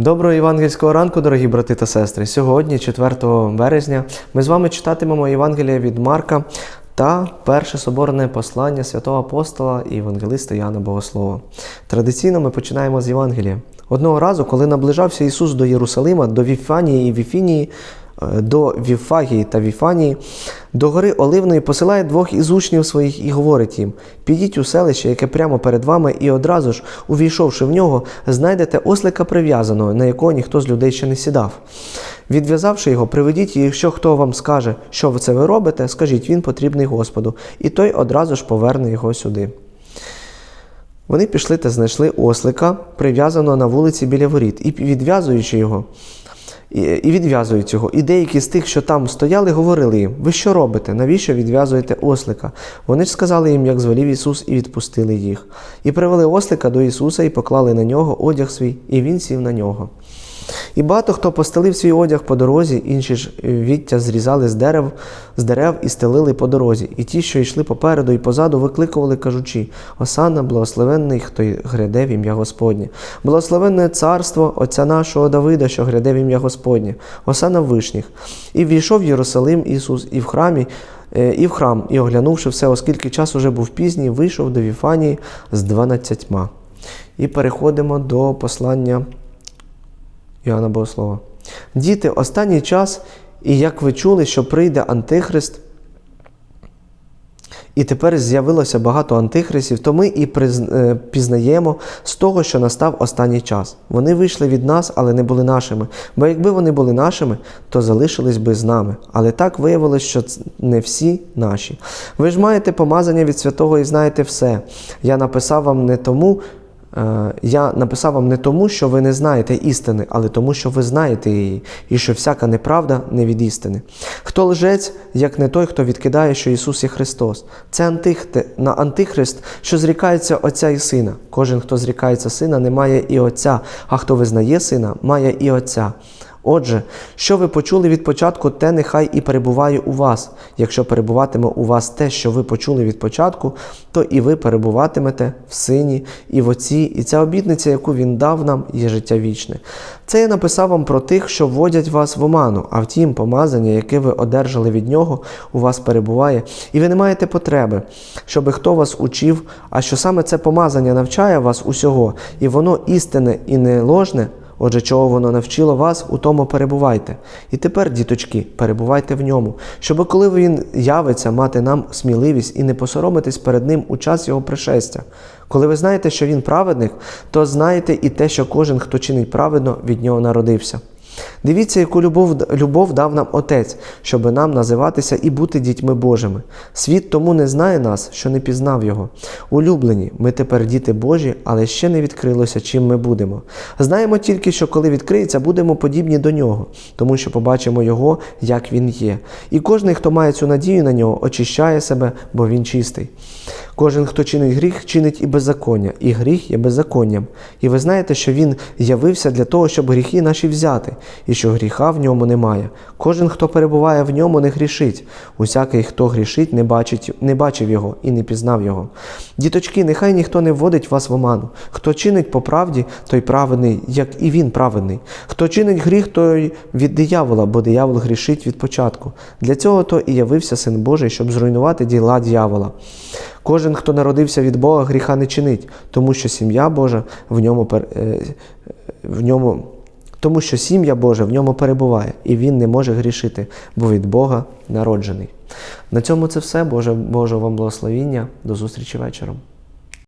Доброго євангельського ранку, дорогі брати та сестри. Сьогодні, 4 березня, ми з вами читатимемо Євангелія від Марка та перше соборне послання святого апостола і євангелиста Яна Богослова. Традиційно ми починаємо з Євангелія. Одного разу, коли наближався Ісус до Єрусалима, до Віфанії і Віфінії, до Віфагії та Віфанії, до гори Оливної посилає двох із учнів своїх і говорить їм: підіть у селище, яке прямо перед вами, і одразу ж, увійшовши в нього, знайдете ослика прив'язаного, на якого ніхто з людей ще не сідав. Відв'язавши його, приведіть, і якщо хто вам скаже, що це ви робите, скажіть, він потрібний Господу, і той одразу ж поверне його сюди. Вони пішли та знайшли ослика, прив'язаного на вулиці біля воріт, і відв'язуючи його, і, відв'язують його. І деякі з тих, що там стояли, говорили їм: Ви що робите? Навіщо відв'язуєте ослика? Вони ж сказали їм, як звелів Ісус, і відпустили їх. І привели ослика до Ісуса і поклали на нього одяг свій, і він сів на нього. І багато хто постелив свій одяг по дорозі, інші ж віття зрізали з дерев, з дерев і стелили по дорозі. І ті, що йшли попереду і позаду, викликували, кажучи: Осанна, благословенний, хто гряде в ім'я Господнє. Благословенне царство Отця нашого Давида, що гряде в ім'я Господнє, Осанна в вишніх. І війшов в Єрусалим Ісус, і в храмі. е, І в храм, і оглянувши все, оскільки час уже був пізній, вийшов до Віфанії з дванадцятьма. І переходимо до послання Іоанна Богослова. Діти, останній час, і як ви чули, що прийде Антихрист, і тепер з'явилося багато антихристів, то ми і е, пізнаємо з того, що настав останній час. Вони вийшли від нас, але не були нашими. Бо якби вони були нашими, то залишились би з нами. Але так виявилось, що не всі наші. Ви ж маєте помазання від святого і знаєте все. Я написав вам не тому. Е, Я написав вам не тому, що ви не знаєте істини, але тому, що ви знаєте її, і що всяка неправда не від істини. Хто лжець, як не той, хто відкидає, що Ісус є Христос. Це на антихрист, що зрікається Отця і Сина. Кожен, хто зрікається Сина, не має і Отця, а хто визнає Сина, має і Отця. Отже, що ви почули від початку, те нехай і перебуває у вас. Якщо перебуватиме у вас те, що ви почули від початку, то і ви перебуватимете в сині і в отці, і ця обітниця, яку він дав нам, є життя вічне. Це я написав вам про тих, що вводять вас в оману, а втім, помазання, яке ви одержали від нього, у вас перебуває, і ви не маєте потреби, щоби хто вас учив, а що саме це помазання навчає вас усього, і воно істинне і не ложне. Отже, чого воно навчило вас, у тому перебувайте. І тепер, діточки, перебувайте в ньому, щоб коли він явиться, мати нам сміливість і не посоромитись перед ним у час його пришестя. Коли ви знаєте, що він праведник, то знаєте і те, що кожен, хто чинить праведно, від нього народився. Дивіться, яку любов, любов дав нам Отець, щоб нам називатися і бути дітьми Божими. Світ тому не знає нас, що не пізнав його. Улюблені, ми тепер діти Божі, але ще не відкрилося, чим ми будемо. Знаємо тільки, що коли відкриється, будемо подібні до нього, тому що побачимо його, як він є. І кожен, хто має цю надію на нього, очищає себе, бо він чистий. Кожен, хто чинить гріх, чинить і беззаконня, і гріх є беззаконням. І ви знаєте, що він явився для того, щоб гріхи наші взяти, і що гріха в ньому немає. Кожен, хто перебуває в ньому, не грішить. Усякий, хто грішить, не бачить, не бачив його і не пізнав його. Діточки, нехай ніхто не вводить вас в оману. Хто чинить по правді, той праведний, як і він праведний. Хто чинить гріх, той від диявола, бо диявол грішить від початку. Для цього то і явився Син Божий, щоб зруйнувати діла дьявола. Кожен, хто народився від Бога, гріха не чинить, тому що сім'я Божа в ньому е, в ньому. Тому що сім'я Божа в ньому перебуває, і він не може грішити, бо від Бога народжений. На цьому це все. Боже, Боже вам благословіння. До зустрічі вечором.